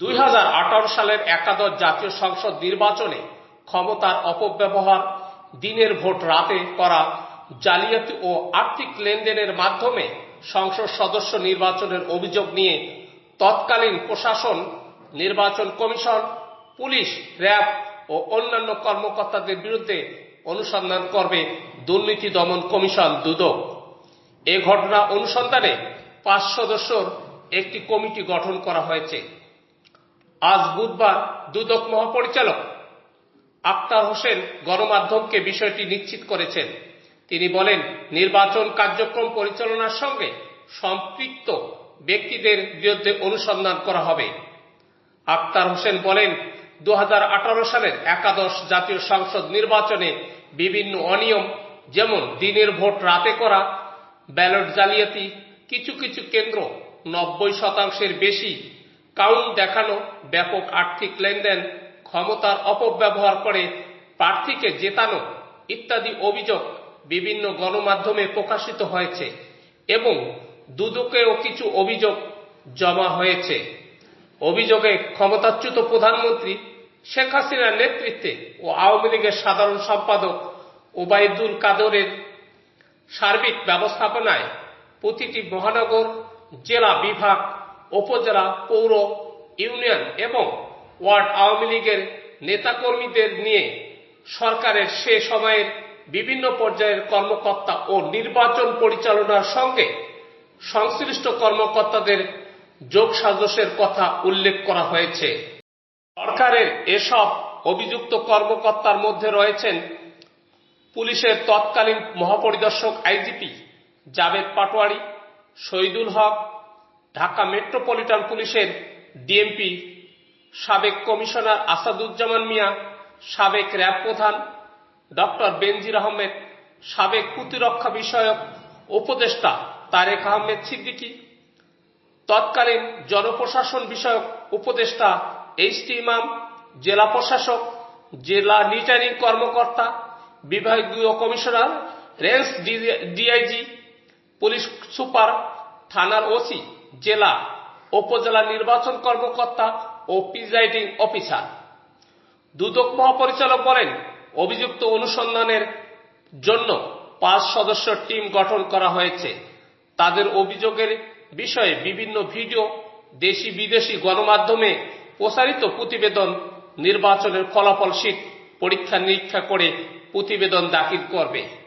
দুই হাজার আঠারো সালের একাদশ জাতীয় সংসদ নির্বাচনে ক্ষমতার অপব্যবহার, দিনের ভোট রাতে করা, জালিয়াতি ও আর্থিক লেনদেনের মাধ্যমে সংসদ সদস্য নির্বাচনের অভিযোগ নিয়ে তৎকালীন প্রশাসন, নির্বাচন কমিশন, পুলিশ, র্যাব ও অন্যান্য কর্মকর্তাদের বিরুদ্ধে অনুসন্ধান করবে দুর্নীতি দমন কমিশন দুদক। এ ঘটনা অনুসন্ধানে পাঁচ সদস্যর একটি কমিটি গঠন করা হয়েছে। আজ বুধবার দুদক মহাপরিচালক আক্তার হোসেন গণমাধ্যমকে বিষয়টি নিশ্চিত করেছেন। তিনি বলেন, নির্বাচন কার্যক্রম পরিচালনার সঙ্গে সম্পৃক্ত ব্যক্তিদের বিরুদ্ধে অনুসন্ধান করা হবে। আক্তার হোসেন বলেন দু হাজার আঠারো সালের একাদশ জাতীয় সংসদ নির্বাচনে বিভিন্ন অনিয়ম, যেমন দিনের ভোট রাতে করা, ব্যালট জালিয়াতি, কিছু কিছু কেন্দ্র নব্বই শতাংশের বেশি কাউন্ট দেখানো ব্যাপক আর্থিক লেনদেন, ক্ষমতার অপব্যবহার করে প্রার্থীকে জেতানো ইত্যাদি অভিযোগ বিভিন্ন গণমাধ্যমে প্রকাশিত হয়েছে এবং দুদকেও কিছু অভিযোগ জমা হয়েছে। অভিযোগে ক্ষমতাচ্যুত প্রধানমন্ত্রী শেখ হাসিনার নেতৃত্বে ও আওয়ামী লীগের সাধারণ সম্পাদক ওবায়দুল কাদরের সার্বিক ব্যবস্থাপনায় প্রতিটি মহানগর, জেলা বিভাগ উপজেলা পৌর ইউনিয়ন এবং ওয়ার্ড আওয়ামী লীগের নেতাকর্মীদের নিয়ে সরকারের সে সময়ের বিভিন্ন পর্যায়ের কর্মকর্তা ও নির্বাচন পরিচালনার সঙ্গে সংশ্লিষ্ট কর্মকর্তাদের যোগ সাজসের কথা উল্লেখ করা হয়েছে। সরকারের এসব অভিযুক্ত কর্মকর্তার মধ্যে রয়েছেন পুলিশের তৎকালীন মহাপরিদর্শক আইজিপি জাভেদ পাটোয়ারি, শহীদুল হক ঢাকা মেট্রোপলিটন পুলিশের ডিএমপি, সাবেক কমিশনার আসাদুজ্জামান মিয়া, সাবেক র্যাব প্রধান ডক্টর বেনজির আহমেদ, সাবেক প্রতিরক্ষা বিষয়ক উপদেষ্টা তারেক আহমেদ সিদ্দিকী, তৎকালীন জনপ্রশাসন বিষয়ক উপদেষ্টা এইচ টি ইমাম, জেলা প্রশাসক, জেলা রিটার্নিং কর্মকর্তা, বিভাগীয় commissioner range DIG, police super, থানার ওসি জেলা, উপজেলা নির্বাচন কর্মকর্তা ও প্রিজাইডিং অফিসার। দুদক মহাপরিচালক বলেন, অভিযুক্ত অনুসন্ধানের জন্য পাঁচ সদস্য টিম গঠন করা হয়েছে। তাদের অভিযোগের বিষয়ে বিভিন্ন ভিডিও দেশি বিদেশি গণমাধ্যমে প্রসারিত প্রতিবেদন, নির্বাচনের ফলাফল শীট পরীক্ষা নিরীক্ষা করে প্রতিবেদন দাখিল করবে।